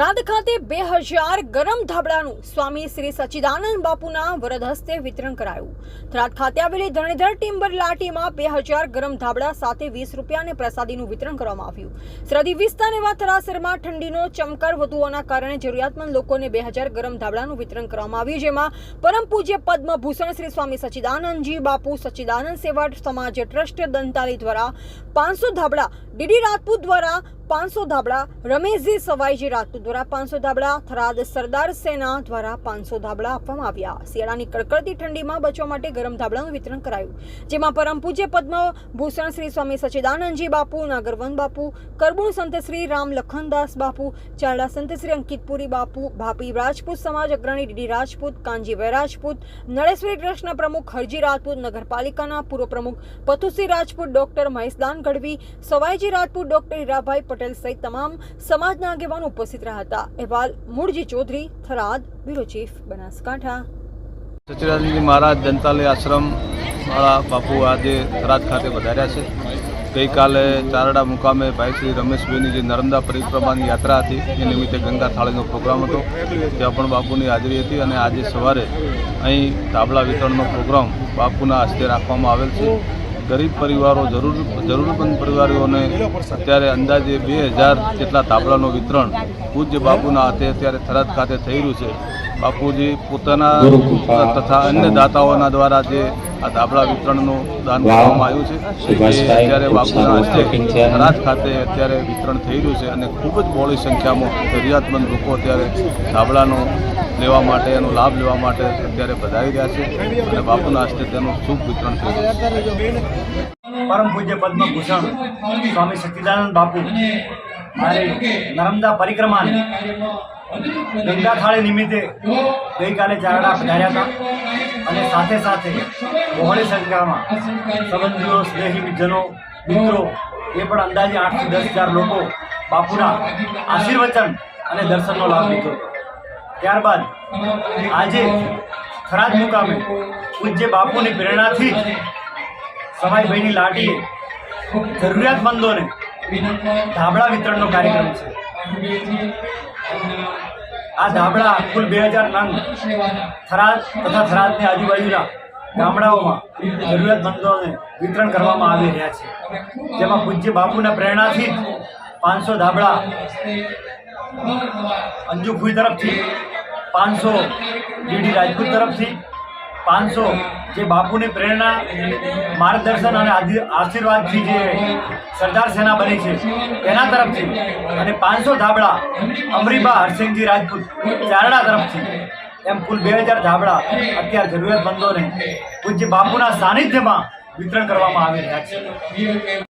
થરાદ ખાતે બે હજાર ગરમ ધાબળાનું સ્વામી શ્રી સચ્ચિદાનંદ બાપુના વરદ હસ્તે વિતરણ કરાયું. થરાદ ખાતે આવેલી ધરણીધર ટિમ્બર લાટીમાં બે હજાર ગરમ ધાબળા સાથે વીસ રૂપિયાને પ્રસાદીનું વિતરણ કરવામાં આવ્યું. સરહદી વિસ્તાર એવા થરાસરમાં ઠંડીનો ચમકાર હોવાના કારણે જરૂરિયાતમંદ લોકોને બે હજાર ગરમ ધાબળાનું વિતરણ કરવામાં આવ્યું, જેમાં પરમ પૂજ્ય પદ્મભૂષણ શ્રી સ્વામી સચ્ચિદાનંદજી બાપુ સચ્ચિદાનંદ સેવા સમાજ ટ્રસ્ટ દંતાલી દ્વારા પાંચસો ધાબળા, ડીડી રાજપૂત દ્વારા પાંચસો ધાબળા, રમેશજી સવાઈજી રાજપૂત દ્વારા પાંચસો ધાબળા થરાદ સરદાર સેના દ્વારા પાંચસો ધાબળા આપવામાં આવ્યા. શિયાળાની કડકડતી ઠંડીમાં બચવા માટે ગરમ ધાબળાનું વિતરણ કરાયું. જેમાં પરમ પૂજ્ય પદ્મ ભૂષણ શ્રી સ્વામી સચ્ચિદાનંદજી બાપુ, નાગરવન બાપુ, કરબુણ સંત શ્રી રામ લખનદાસ બાપુ, ચારડા સંત શ્રી અંકિતપુરી બાપુ, ભાપી રાજપૂત સમાજ અગ્રણી ડીડી રાજપૂત કાંજીભાઈ રાજપૂત નળેશ્વરી ટ્રસ્ટના પ્રમુખ હરજી રાજપૂત, નગરપાલિકાના પૂર્વ પ્રમુખ પથુસિંહ રાજપૂત, ડોક્ટર મહેશદાન ગઢવી, સવાઈજી રાજપૂત ડોક્ટર હીરાભાઈ પટેલ સહિત તમામ સમાજના આગેવાનો ઉપસ્થિત રહ્યા હતા. અહેવાલ, મૂળજી ચૌધરી, થરાદ, બ્યુરો ચીફ, બનાસકાંઠા. સચિરાજી મહારાજ જનતાલય આશ્રમ મારા બાપુ આજે થરાદ ખાતે વધાર્યા છે. ગઈકાલે ચારડા મુકામે ભાઈ શ્રી રમેશભાઈની જે નર્મદા પરિક્રમાની યાત્રા હતી, એ નિમિત્તે ગંગા થાળીનો પ્રોગ્રામ હતો. ત્યાં પણ બાપુની હાજરી હતી અને આજે સવારે અહીં ધાબળા વિતરણનો પ્રોગ્રામ બાપુના હસ્તે રાખવામાં આવેલ છે. ગરીબ પરિવારો, જરૂર જરૂરમંદ પરિવારોને અત્યારે અંદાજે બે હજાર જેટલા તાબલાનું વિતરણ પૂજ્ય બાપુના હાથે અત્યારે થરાદ ખાતે થઈ રહ્યું છે. બાપુજી પોતાના તથા અન્ય દાતાઓના દ્વારા જે આ ધાબળા વિતરણનું દાન કરવામાં આવ્યું છે અત્યારે બાપુના હસ્તે થરાદ ખાતે અત્યારે વિતરણ થઈ રહ્યું છે અને ખૂબ જ બહોળી સંખ્યામાં જરૂરિયાતમંદ લોકો અત્યારે ધાબળાનો લેવા માટે એનો લાભ લેવા માટે અત્યારે વધારી રહ્યા છે અને બાપુના હસ્તે તેનું શુભ વિતરણ થઈ રહ્યું છે. પરમ પૂજ્ય પદ્મભૂષણ સ્વામી સચ્ચિદાનંદ બાપુ. મારે નર્મદા પરિક્રમાની ગંગા થાળી નિમિત્તે ગઈકાલે ચારડા પધાર્યા હતા. અને સાથે સાથે બહોળી સંખ્યામાં સંબંધીઓ સ્નેહી મિત્રજનો મિત્રો એ પણ અંદાજે આઠથી દસ હજાર લોકો બાપુના આશીર્વચન અને દર્શનનો લાભ લીધો ત્યારબાદ આજે ખરાજ મુકામે પૂજ્ય બાપુની પ્રેરણાથી સમાઈભાઈની લાટીએ જરૂરિયાતમંદોને ધાબળા વિતરણનો કાર્યક્રમ છે. આ ધાબળા કુલ બે હજાર નંગ થરાદ તથા થરાદની આજુબાજુના ગામડાઓમાં જરૂરિયાતમંદોને વિતરણ કરવામાં આવી રહ્યા છે. જેમાં પૂજ્ય બાપુના પ્રેરણાથી પાંચસો ધાબળા અંજુ ખુઈ તરફથી, પાંચસો ડીડી રાજપૂત તરફથી પાંચસો જે બાપુની પ્રેરણા, માર્ગદર્શન અને આશીર્વાદથી જે સરદાર સેના બની છે તેના તરફથી. અને પાંચસો ધાબળા અમરીબા હરસિંહજી રાજપૂત ચારડા તરફથી. એમ કુલ બે હજાર ધાબળા અત્યારે જરૂરિયાતમંદોને પૂજ્ય બાપુના સાનિધ્યમાં વિતરણ કરવામાં આવી રહ્યા છે.